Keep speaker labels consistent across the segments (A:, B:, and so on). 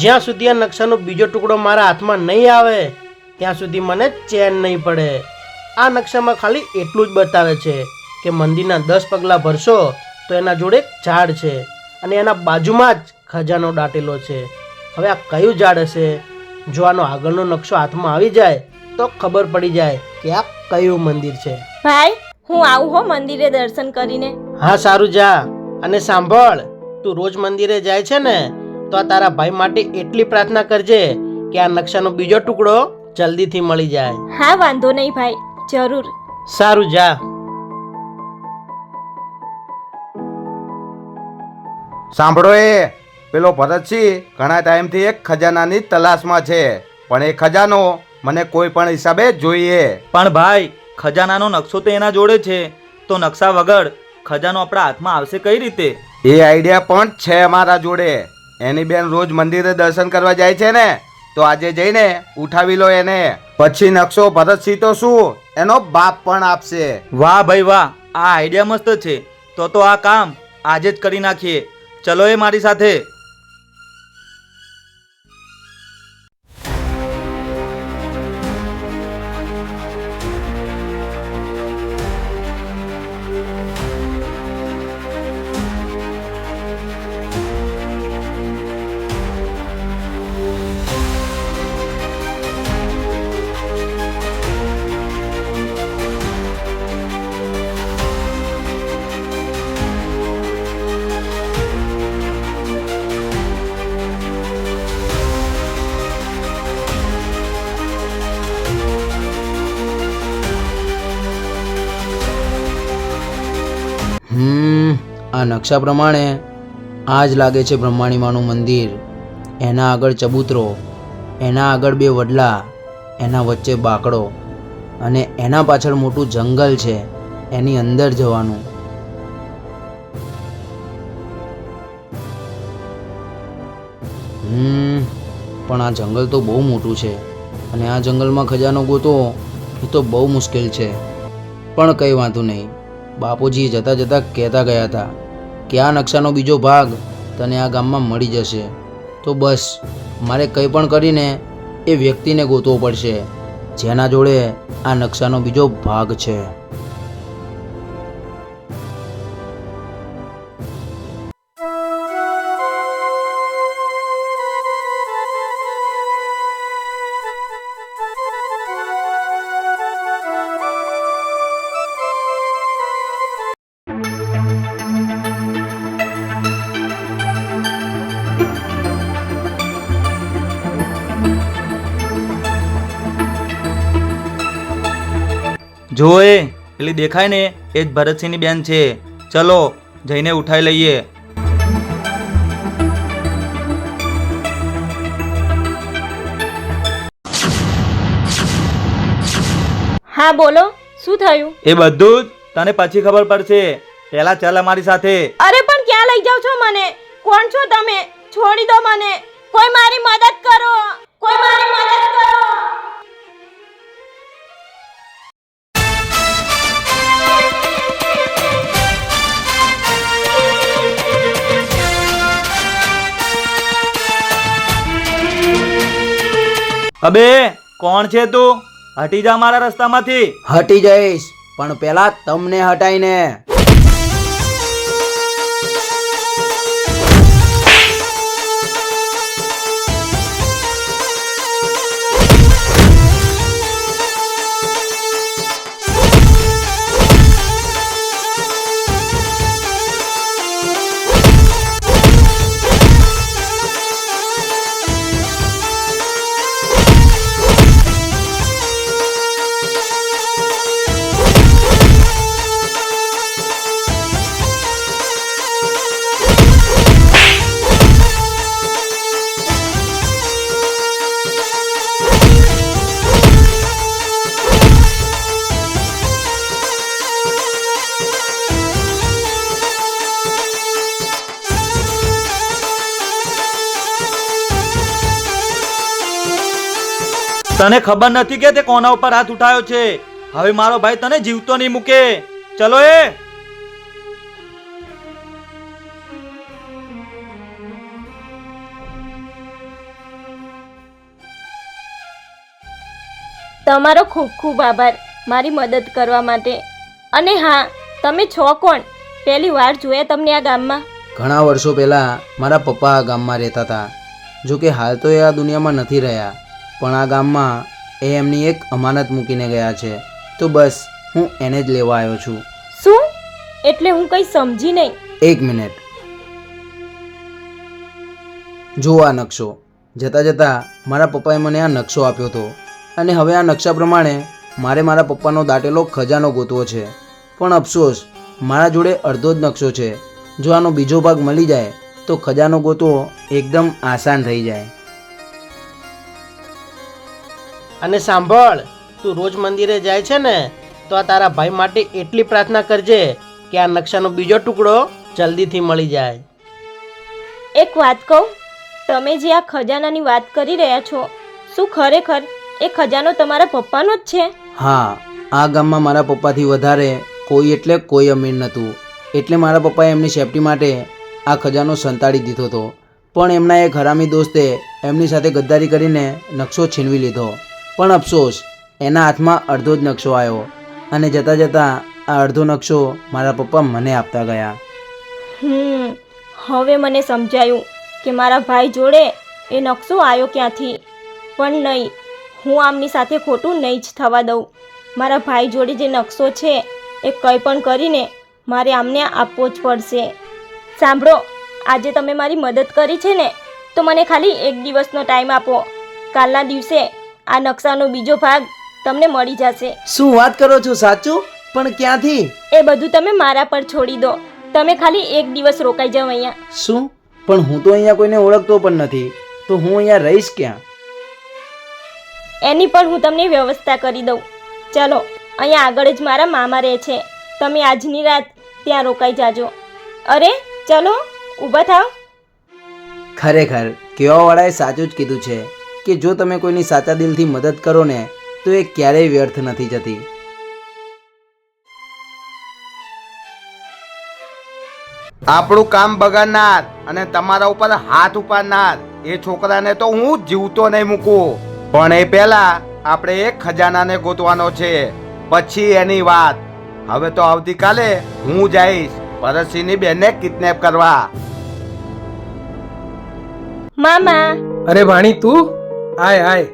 A: જ્યાં સુધી આ નકશાનો બીજો ટુકડો મારા હાથમાં નહીં આવે ત્યાં સુધી મને ચેન નહીં પડે. આ નકશામાં ખાલી એટલું જ બતાવે છે કે મંદિરના દસ પગલાં ભરશો તો એના જોડે એક ઝાડ છે અને એના બાજુમાં જ ખજાનો દાટેલો છે. હવે આ કયું ઝાડ હશે? જો આનો આગળનો નકશો હાથમાં આવી જાય તો ખબર પડી જાય કે આ કયું મંદિર છે.
B: ભાઈ હું આવું હો મંદિરે દર્શન કરીને.
A: હા સારું જા. અને સાંભળ તું રોજ મંદિરે જાય છે ને તો આ તારા ભાઈ માટે એટલી પ્રાર્થના કરજે કે આ નકશાનો બીજો ટુકડો જલ્દીથી મળી જાય.
B: હા વાંધો નહીં ભાઈ જરૂર.
A: સારું જા.
C: સાંભળો એ પેલો ભરતસિંહ ઘણા ટાઈમથી એક ખજાનાની તલાશમાં છે પણ એ ખજાનો મને કોઈ પણ હિસાબે જોઈએ.
D: પણ ભાઈ ખજાનાનો નકશો તો એના જોડે છે. તો નકશા વગર ખજાનો આપણા હાથમાં આવશે કઈ રીતે?
C: એ આઈડિયા પણ છે અમારા જોડે. એની બેન રોજ મંદિરે દર્શન કરવા જાય છે ને, તો આજે જઈને ઉઠાવી લો એને. પછી નકશો ભરતસિંહ તો શું? એનો બાપ પણ આપશે.
D: વાહ ભાઈ વાહ, આ આઈડિયા મસ્ત છે. તો તો આ કામ આજે જ કરી નાખીએ. ચલો એ મારી સાથે.
E: આ નકશા પ્રમાણે આ જ લાગે છે બ્રહ્માણીમાનું મંદિર. એના આગળ ચબૂતરો, એના આગળ બે વડલા, એના વચ્ચે બાકડો અને એના પાછળ મોટું જંગલ છે એની અંદર જવાનું. હમ, પણ આ જંગલ તો બહુ મોટું છે અને આ જંગલમાં ખજાનો ગોતો એ તો બહુ મુશ્કેલ છે. પણ કંઈ વાંધો નહીં. બાપુજી જતા જતા કહેતા ગયા હતા. કે આ નકશાનો બીજો ભાગ તને આ ગામમાં મળી જશે. તો બસ, મારે કંઈ પણ કરીને એ વ્યક્તિને ગોતવો પડશે, જેના જોડે આ નકશાનો બીજો ભાગ છે.
D: જો એ પેલી દેખાય ને એ જ ભરતસિંહની બેન છે. ચલો જઈને ઉઠાઈ લઈએ.
B: હા બોલો શું થયું?
D: એ બધું જ તને પછી ખબર પડશે. પહેલા ચાલ અમારી સાથે.
B: અરે પણ ક્યાં લઈ જાવ છો મને? કોણ છો તમે? છોડી દો મને. કોઈ મારી મદદ કરો. કોઈ મારી મદદ કરો.
D: અબે કોણ છે તું? હટી જા મારા રસ્તામાંથી.
E: હટી જઈશ પણ પહેલા તમને હટાઈને.
D: તને ખબર નથી કે તે કોના ઉપર હાથ ઉઠાયો છે? હવે મારો ભાઈ તને જીવતો નહીં મૂકે. ચલો એ.
B: તમારો ખૂબ ખૂબ આભાર મારી મદદ કરવા માટે. અને હા તમે છો કોણ? પહેલી વાર જોયા તમને આ ગામમાં?
E: ઘણા વર્ષો પહેલાં મારા પપ્પા આ ગામમાં રહેતા હતા. જો કે હાલ તો એ આ દુનિયામાં નથી રહ્યા. પણ આ ગામમાં એ એમની એક અમાનત મૂકીને ગયા છે. તો બસ હું એને જ લેવા આવ્યો છું.
B: શું? એટલે હું કંઈ સમજી નહીં.
E: એક મિનિટ. જો આ નકશો. જતાં જતાં મારા પપ્પાએ મને આ નકશો આપ્યો હતો અને હવે આ નકશા પ્રમાણે મારે મારા પપ્પાનો દાટેલો ખજાનો ગોતવો છે. પણ અફસોસ મારા જોડે અડધો જ નકશો છે. જો આનો બીજો ભાગ મળી જાય તો ખજાનો ગોતવો એકદમ આસાન થઈ જાય.
A: અને સાંભળ તું રોજ મંદિરે જાય છે ને તો આ તારા ભાઈ માટે એટલી પ્રાર્થના કરજે કે આ નકશાનો બીજો ટુકડો જલ્દીથી મળી જાય.
B: એક વાત કહું તમે જે આ ખજાનાની વાત કરી રહ્યા છો શું ખરેખર એ ખજાનો તમારા પપ્પાનો જ છે?
E: હા આ ગામમાં મારા પપ્પાથી વધારે કોઈ એટલે કોઈ અમીર નહોતું. એટલે મારા પપ્પાએ એમની સેફટી માટે આ ખજાનો સંતાડી દીધો હતો. પણ એમના એક હરામી દોસ્તે એમની સાથે ગદ્દારી કરીને નકશો છીનવી લીધો. પણ અફસોસ, એના હાથમાં અડધો જ નકશો આવ્યો અને જતાં જતાં આ અડધો નકશો મારા પપ્પા મને આપતા ગયા.
B: હમ, હવે મને સમજાયું કે મારા ભાઈ જોડે એ નકશો આવ્યો ક્યાંથી? પણ નહીં, હું આમની સાથે ખોટું નહીં જ થવા દઉં. મારા ભાઈ જોડે જે નકશો છે એ કંઈ પણ કરીને મારે આમને આપવો જ પડશે. સાંભળો, આજે તમે મારી મદદ કરી છે ને, તો મને ખાલી એક દિવસનો ટાઈમ આપો. કાલના દિવસે આ નકશાનો બીજો ભાગ તમને મળી જશે.
E: શું વાત કરો છો સાચું? પણ ક્યાંથી?
B: એ બધું તમે મારા પર છોડી દો. તમે ખાલી એક દિવસ રોકાઈ જાઓ અહીંયા.
E: શું? પણ હું તો અહીંયા કોઈને ઓળખતો પણ નથી. તો હું અહીંયા રહીશ ક્યાં?
B: એની પણ હું તમને વ્યવસ્થા કરી દઉં. ચલો અહીંયા આગળ જ મારા મામા રહે છે. તમે આજની રાત ત્યાં રોકાઈ જાજો. અરે ચલો ઊભા થાવ
E: ખરેખર કહેવાવાળાએ સાચું જ કીધું છે. કે જો તમે કોઈની સાચા દિલથી મદદ કરો ને તો એ ક્યારેય વ્યર્થ નથી જતી.
C: આપણું કામ બગાડનાર અને તમારા ઉપર હાથ ઉપાડનાર એ છોકરાને તો હું જીવતો નહીં મૂકું. પણ એ પહેલા આપણે એક ખજાનાને ગોતવાનો છે. પછી એની વાત. હવે તો આવતીકાલે હું જઈશ પરસીની બેનને કિડનેપ કરવા.
B: મામા.
F: અરે વાણી તું? આય આય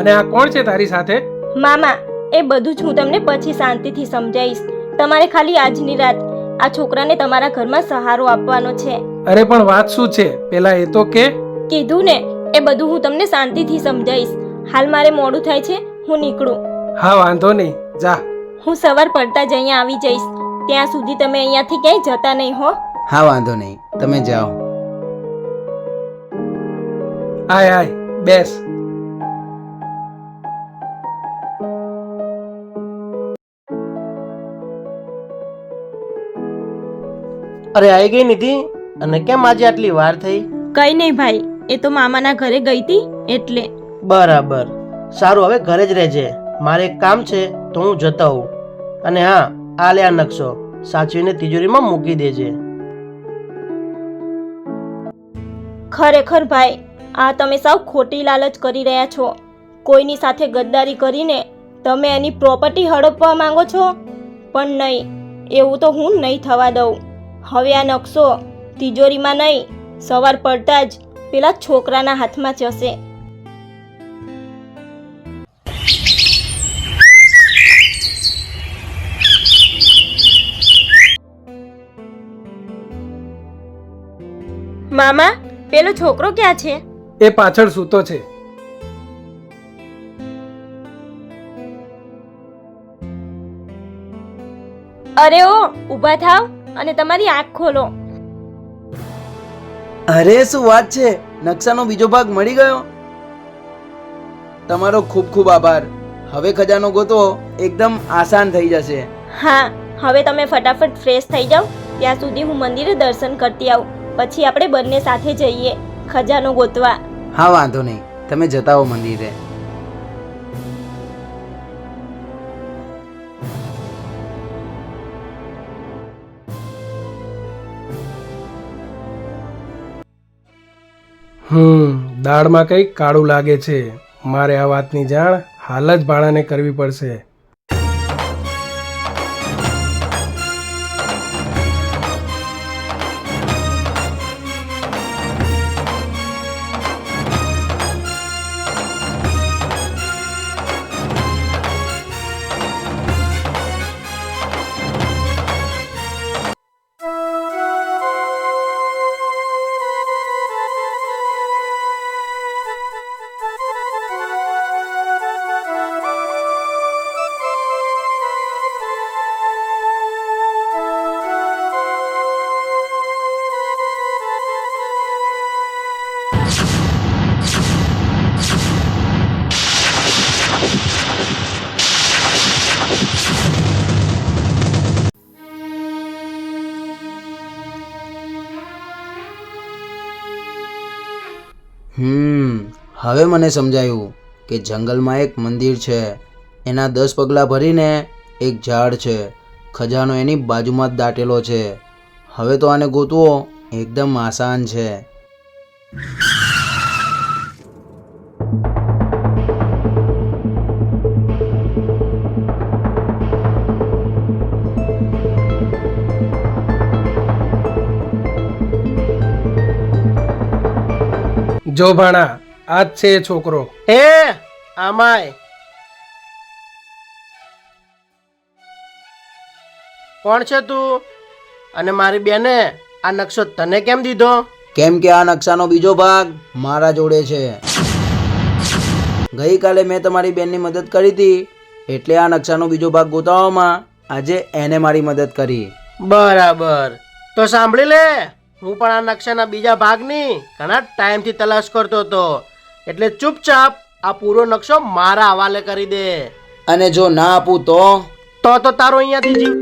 F: અને આ કોણ છે તારી સાથે?
B: મામા એ બધું જ હું તમને પછી શાંતિથી સમજાવીશ તમારે ખાલી આજની રાત આ છોકરાને તમારા ઘરમાં સહારો આપવાનો છે.
F: અરે પણ વાત શું છે? પેલા એ તો કે.
B: કીધું ને એ બધું હું તમને શાંતિથી સમજાવીશ હાલ મારે મોડું થાય છે હું નીકળું.
F: હા વાંધો નહીં. જા.
B: હું સવાર પડતા જ અહીંયા આવી જઈશ. ત્યાં સુધી તમે અહીંયાથી ક્યાંય જતા નહીં હો.
E: હા વાંધો નહીં. તમે જાઓ.
F: આય આય બેસ.
A: અરે આવી ગઈ નિધિ અને કેમ આજે આટલી વાર થઈ?
B: કઈ નહીં ભાઈ એ તો મામાના ઘરે ગઈ હતી એટલે.
A: બરાબર. સારું હવે ઘરે જ રહેજે. મારે એક કામ છે તો હું જતો હોઉં. અને હા આ લે આ નકશો. સાચવીને તિજોરીમાં મૂકી દેજે.
B: ખરેખર ભાઈ આ તમે સાવ ખોટી લાલચ કરી રહ્યા છો. કોઈની સાથે ગદ્દારી કરીને તમે એની પ્રોપર્ટી હડપવા માંગો છો? પણ નહીં એવું તો હું નહીં થવા દઉં. હવે આ નકશો તિજોરીમાં નહીં સવાર પડતા જ પેલા છોકરાના હાથમાં જશે મામા પેલો છોકરો ક્યાં છે?
F: એ પાછળ સૂતો છે.
B: અરે ઓ ઊભા થાવ. અને તમારી આંખ ખોલો.
E: અરે શું વાત છે? નકશાનો બીજો ભાગ મળી ગયો? તમારો ખૂબ ખૂબ આભાર. હવે ખજાનો ગોતો એકદમ આસાન થઈ જશે.
B: હા હવે તમે ફટાફટ ફ્રેશ થઈ જાઓ. ત્યાં સુધી હું મંદિરે દર્શન કરતી આવું. પછી આપણે બંને સાથે જઈએ ખજાનો ગોતવા.
E: હા વાંધો નહીં. તમે જતા હો મંદિરે.
F: હમ, દાળમાં કંઈક કાળું લાગે છે. મારે આ વાતની જાણ હાલ જ ભાણાને કરવી પડશે.
E: હવે મને સમજાયું કે જંગલમાં એક મંદિર છે. એના દસ પગલાં ભરીને એક ઝાડ છે. ખજાનો એની બાજુમાં જ દાટેલો છે. હવે તો આને ગોતવો એકદમ આસાન છે.
F: જો ભાણા આ જ છે એ છોકરો.
A: હે આમાય. કોણ છે તું? અને મારી બેને આ નકશો તને કેમ દીધો?
E: કેમ કે આ નકશાનો બીજો ભાગ મારા જોડે છે. ગઈકાલે મેં તમારી બેનની મદદ કરી હતી એટલે આ નકશાનો બીજો ભાગ ગોતાવવામાં આજે એને મારી મદદ કરી.
A: બરાબર. તો સાંભળી લે હું પણ આ નકશાના બીજા ભાગની ઘણા ટાઈમથી તલાશ કરતો હતો. એટલે ચૂપચાપ આ પૂરો નકશો મારા હવાલે કરી દે.
E: અને જો ના આપું તો?
A: તો તો તારો અહીંયાથી જીવ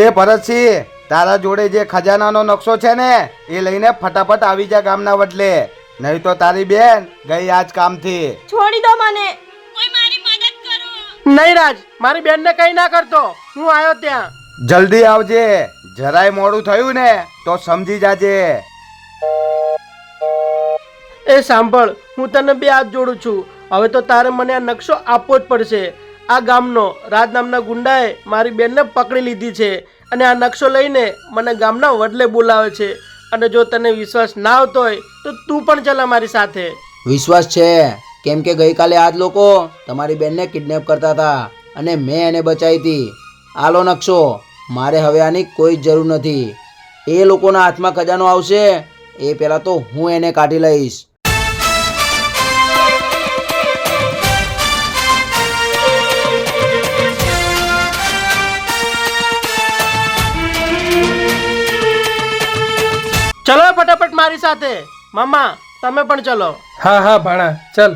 C: એ ભરતસિંહ તારા જોડે જે ખજાનાનો નકશો છે ને એ લઈને ફટાફટ આવી જા ગામના બદલે. નહીં તો તારી બેન ગઈ આજ કામથી.
B: છોડી દો મને. કોઈ મારી મદદ કરો.
A: નહીં રાજ મારી બેનને કઈ ના કરતો. હું આવ્યો ત્યાં.
C: જલ્દી આવજે. જરાય મોડું થયું ને તો સમજી જાજે.
A: એ સાંભળ હું તને બે હાથ જોડું છું. હવે તો તારે મને આ નકશો આપવો જ પડશે. આ ગામનો રાજ નામના ગુંડાએ મારી બેનને પકડી લીધી છે. અને આ નકશો લઈને મને ગામના વડલે બોલાવે છે. અને જો તને વિશ્વાસ ના આવતો હોય તો તું પણ ચાલ મારી સાથે.
E: વિશ્વાસ છે? કેમ કે ગઈકાલે આ જ લોકો તમારી બેનને કિડનેપ કરતા હતા અને મેં એને બચાવી હતી. આલો નકશો. મારે હવે આની કોઈ જ જરૂર નથી. એ લોકોના હાથમાં ખજાનો આવશે એ પહેલાં તો હું એને કાઢી લઈશ.
A: ચલો ફટાફટ મારી સાથે. મામા તમે પણ ચલો.
F: હા હા ભાણા ચલ.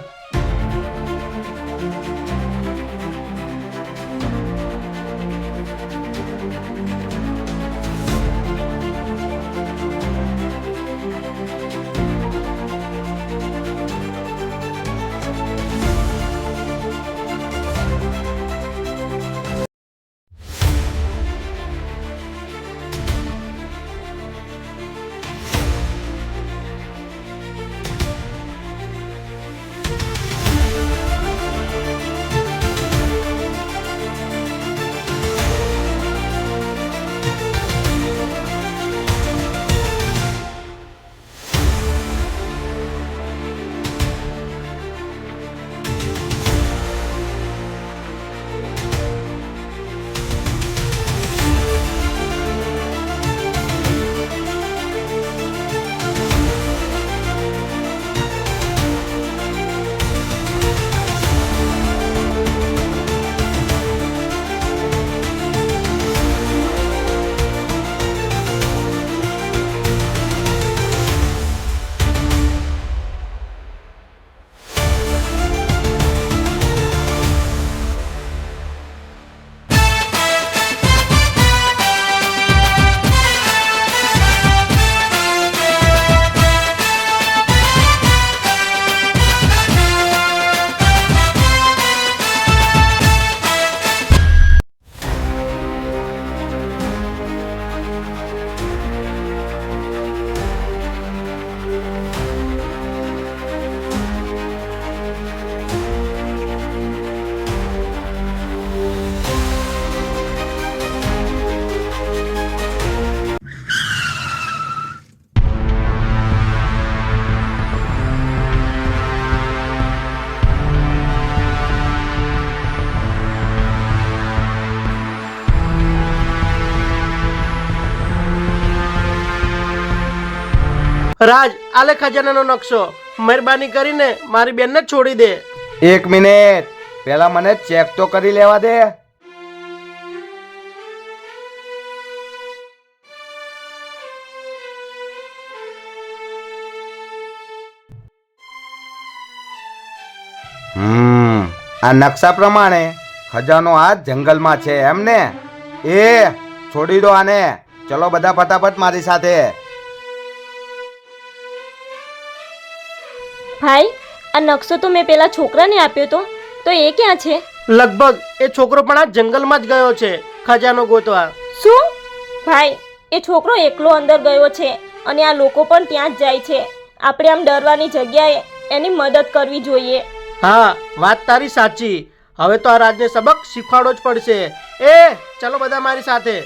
A: રાજ આલે ખજાનાનો નકશો. મહેરબાની કરીને મારી બેનને છોડી દે.
C: એક મિનિટ. પેલા મને ચેક તો કરી લેવા દે. હમ, આ નકશા પ્રમાણે ખજાનો આ જંગલમાં છે એમ ને? એ, છોડી દો આને. ચલો બધા ફટાફટ મારી સાથે.
B: ભાઈ આ નકશો તો મેં પેલા છોકરાને આપ્યો તો. તો એ ક્યાં છે?
A: લગભગ એ છોકરો પણ આ જંગલમાં જ ગયો છે ખજાનો ગોતવા.
B: શું? ભાઈ એ છોકરો એકલો અંદર ગયો છે અને આ લોકો પણ ત્યાં જ જાય છે. આપણે આમ ડરવાની જગ્યાએ એની મદદ કરવી જોઈએ.
A: હા વાત તારી સાચી. હવે તો આ રાજને સબક શીખવાડવો જ પડશે. એ ચલો બધા મારી સાથે.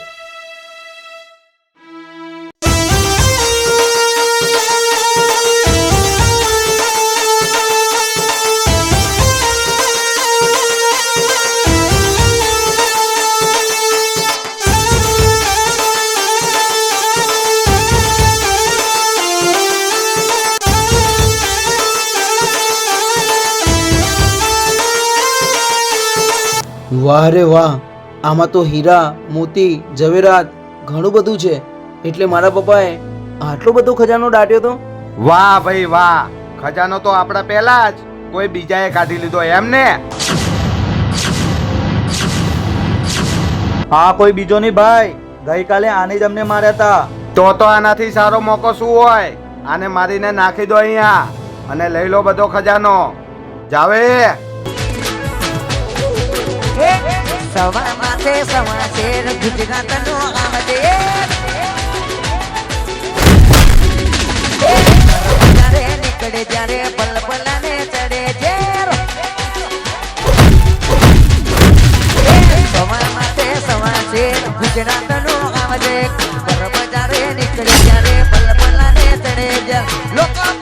E: વાહ રે વાહ આમાં તો હીરા મોતી ઝવેરાત ઘણું બધું છે. એટલે મારા પપ્પાએ આટલો બધો ખજાનો દાટ્યો તો?
C: વાહ ભાઈ વાહ ખજાનો તો આપણા પહેલા જ. કોઈ બીજાએ કાઢી લીધો એમ ને?
D: હા કોઈ બીજો નહીં ભાઈ. ગઈકાલે આને જ અમને માર્યા હતા
C: તો તો આનાથી સારો મોકો શું હોય? આને મારીને નાખી દો અહીંયા અને લઈ લો બધો ખજાનો. જાવે.
G: સવા માથે સવા શેર ગુજરાતનો આવજે જ્યારે નીકળે જ્યારે પલપલાને ચડે ઝેર સવા માથે સવા શેર ગુજરાતનો આવજે ગરબ જ્યારે નીકળે જ્યારે પલપલાને ચડે ઝેર લોકો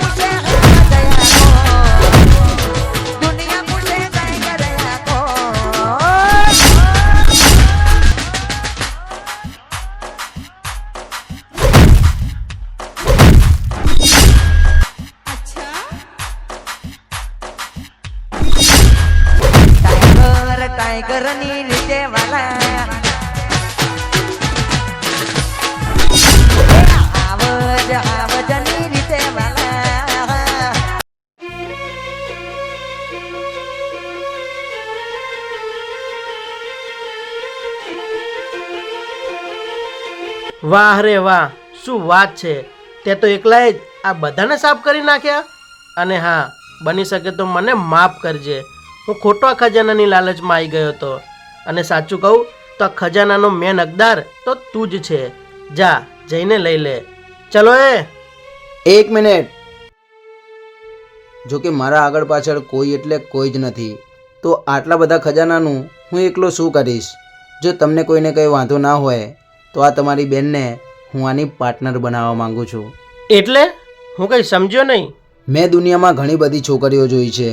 A: વાહ રે વાહ, શું વાત છે? તે તો એકલાએ જ આ બધાને સાફ કરી નાખ્યા? અને હા, બની શકે તો મને માફ કરજે. હું ખોટો ખજાનાની લાલચમાં આવી ગયો હતો. અને સાચું કહું, તો આ ખજાનાનો મેન હકદાર તો તું જ છે. જા, જઈને લઈ લે. ચલો એ.
E: એક મિનિટ. જો કે મારા આગળ પાછળ કોઈ એટલે કોઈ જ નથી. તો આટલા બધા ખજાનાનું હું એકલો શું કરીશ? જો તમને કોઈને કંઈ વાંધો ના હોય તો આ તમારી બેનને હું આની પાર્ટનર બનાવવા માંગુ છું.
A: એટલે? હું કંઈ સમજ્યો નહીં?
E: મેં દુનિયામાં ઘણી બધી છોકરીઓ જોઈ છે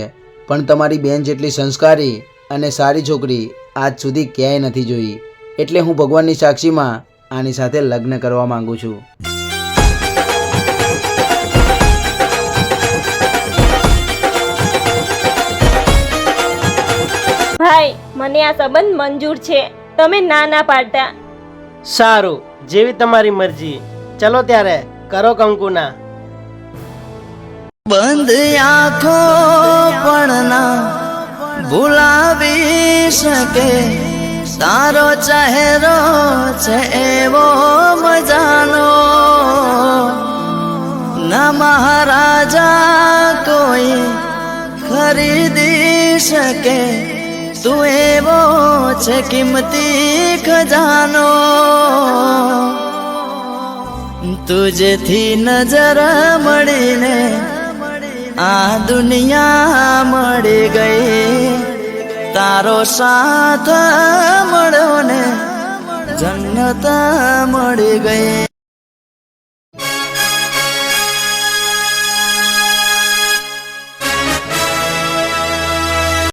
E: પણ તમારી બેન જેટલી સંસ્કારી અને સારી છોકરી આજ સુધી ક્યાંય નથી જોઈ. એટલે હું ભગવાનની સાક્ષીમાં આની સાથે લગ્ન કરવા માંગુ છું.
B: ભાઈ મને આ સંબંધ મંજૂર છે. તમે ના ના પાડતા.
A: સારું, જેવી તમારી મરજી. ચલો ત્યારે, કરો કંકુના.
G: બંધ આંખો પણ ના ભૂલાવી શકે. તારો ચહેરો છે એવો મજાનો. ના મહારાજા કોઈ ખરીદી શકે. તું એવો છે કિંમતી ખજાનો. તુજથી નજર મળીને આ દુનિયા મળી ગઈ. તારો સાથ મળ્યો ને જન્નત મળી ગઈ.